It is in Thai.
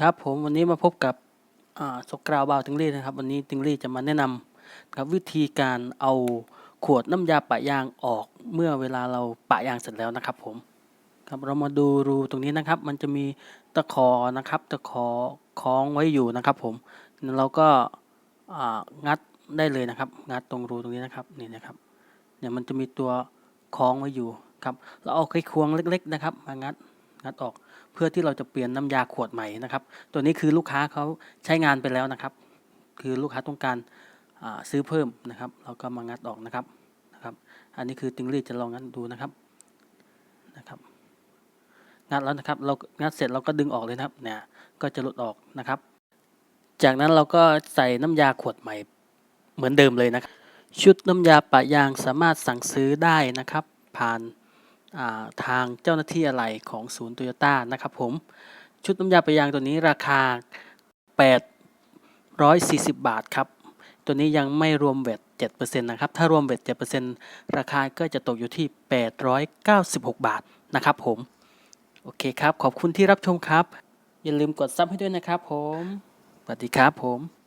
ครับ ผมวันนี้มาพบกับสกราวบาวติงลี่นะครับ วันนี้ติงลี่จะมาแนะนำครับวิธีการเอาขวดน้ำยาปะยางออกเมื่อเวลาเราปะยางเสร็จแล้วนะครับ ผมครับเรามาดูรูตรงนี้นะครับ มันจะมีตะขอนะครับ ตะขอคล้องไว้อยู่นะครับ ผมเราก็งัดได้เลยนะครับ งัดตรงรูตรงนี้นะครับนี่นะครับเนี่ยมันจะมีตัวคล้องไว้อยู่ครับ เราเอาไขควงเล็ก ๆนะครับ มางัด งัดออกเพื่อที่เราจะเปลี่ยนน้ำยาขวดใหม่นะครับ ตัวนี้คือลูกค้าเขาใช้งานไปแล้วนะครับ คือลูกค้าต้องการาซื้อเพิ่มนะครับ เราก็มางัดออกนะครับนะครับ อันนี้คือติงลี่จะลองงัดดูนะครับนะครับ งัดแล้วนะครับ เรางัดเสร็จเราก็ดึงออกเลยนะครับเนี่ยก็จะหลุดออกนะครับ จากนั้นเราก็ใส่น้ำยาขวดใหม่เหมือนเดิมเลยนะครับ ชุดน้ำยาปะยางสามารถสั่งซื้อได้นะครับ ผ่าน ทางเจ้าหน้าที่อะไหล่ของศูนย์โตโยต้านะครับผม ชุดน้ำยาปะยางตัวนี้ราคา 840 บาทครับ ตัวนี้ยังไม่รวมเวท7%นะครับ ถ้ารวมเวท7%ราคาก็จะตกอยู่ที่ 896 บาทนะครับผม โอเคครับ ขอบคุณที่รับชมครับ อย่าลืมกดซับให้ด้วยนะครับผม สวัสดีครับผม